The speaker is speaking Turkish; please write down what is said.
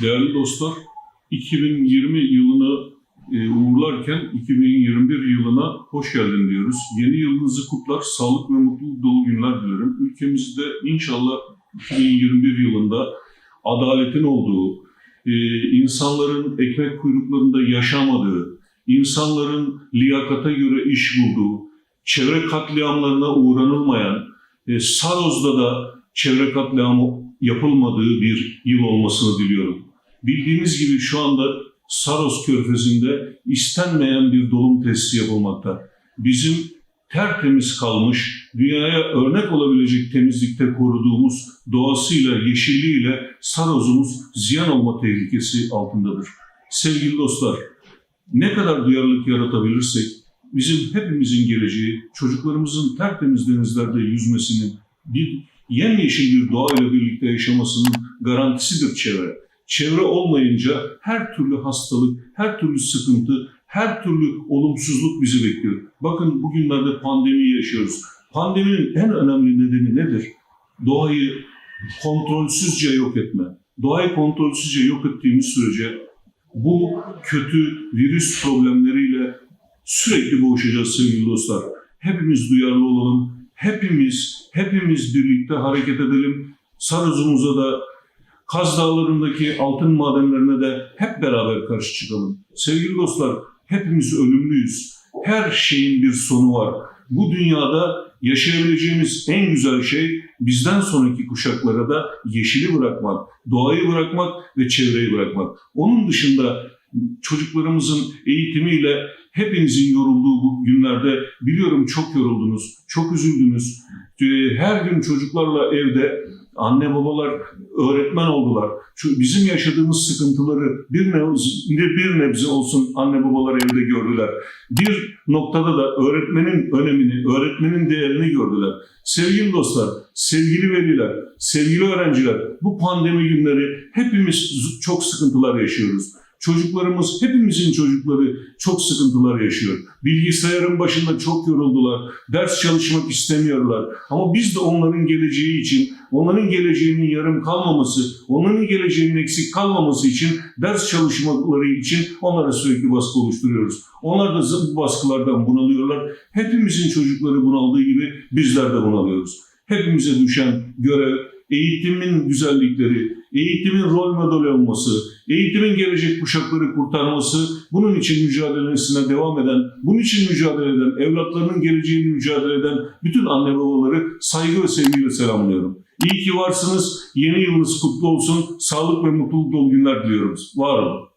Değerli dostlar, 2020 yılını e, uğurlarken 2021 yılına hoş geldin diyoruz. Yeni yılınızı kutlar, sağlık ve mutluluk dolu günler dilerim. Ülkemizde inşallah 2021 yılında adaletin olduğu, e, insanların ekmek kuyruklarında yaşamadığı, insanların liyakata göre iş bulduğu, çevre katliamlarına uğranılmayan, e, Saroz'da da çevre katliamı yapılmadığı bir yıl olmasını diliyorum. Bildiğiniz gibi şu anda Saros Körfezi'nde istenmeyen bir dolum testi yapılmakta. Bizim tertemiz kalmış, dünyaya örnek olabilecek temizlikte koruduğumuz doğasıyla, yeşilliğiyle Saros'umuz ziyan olma tehlikesi altındadır. Sevgili dostlar, ne kadar duyarlılık yaratabilirsek bizim hepimizin geleceği, çocuklarımızın tertemiz denizlerde yüzmesinin, bir yemyeşil bir doğayla birlikte yaşamasının garantisidir çevre. Çevre olmayınca her türlü hastalık, her türlü sıkıntı, her türlü olumsuzluk bizi bekliyor. Bakın bugünlerde pandemi yaşıyoruz. Pandeminin en önemli nedeni nedir? Doğayı kontrolsüzce yok etme. Doğayı kontrolsüzce yok ettiğimiz sürece bu kötü virüs problemleriyle sürekli boğuşacağız sevgili dostlar. Hepimiz duyarlı olalım. Hepimiz, hepimiz birlikte hareket edelim. Sarızımıza da Kaz Dağları'ndaki altın madenlerine de hep beraber karşı çıkalım. Sevgili dostlar, hepimiz ölümlüyüz. Her şeyin bir sonu var. Bu dünyada yaşayabileceğimiz en güzel şey bizden sonraki kuşaklara da yeşili bırakmak, doğayı bırakmak ve çevreyi bırakmak. Onun dışında çocuklarımızın eğitimiyle hepinizin yorulduğu bu günlerde biliyorum çok yoruldunuz, çok üzüldünüz. Ee, Her gün çocuklarla evde anne babalar öğretmen oldular. Şu bizim yaşadığımız sıkıntıları bir nebze, bir nebze olsun anne babalar evde gördüler. Bir noktada da öğretmenin önemini, öğretmenin değerini gördüler. Sevgili dostlar, sevgili veliler, sevgili öğrenciler, bu pandemi günleri hepimiz çok sıkıntılar yaşıyoruz. Çocuklarımız, hepimizin çocukları çok sıkıntılar yaşıyor. Bilgisayarın başında çok yoruldular. Ders çalışmak istemiyorlar. Ama biz de onların geleceği için, onların geleceğinin yarım kalmaması, onların geleceğinin eksik kalmaması için, ders çalışmaları için onlara sürekli baskı oluşturuyoruz. Onlar da bu baskılardan bunalıyorlar. Hepimizin çocukları bunaldığı gibi bizler de bunalıyoruz. Hepimize düşen görev, eğitimin güzellikleri, eğitimin rol model olması, eğitimin gelecek kuşakları kurtarması, bunun için mücadelesine devam eden, bunun için mücadele eden, evlatlarının geleceğini mücadele eden bütün anne babaları saygı ve sevgiyle selamlıyorum. İyi ki varsınız, yeni yılınız kutlu olsun, sağlık ve mutluluk dolu günler diliyorum. Var olun.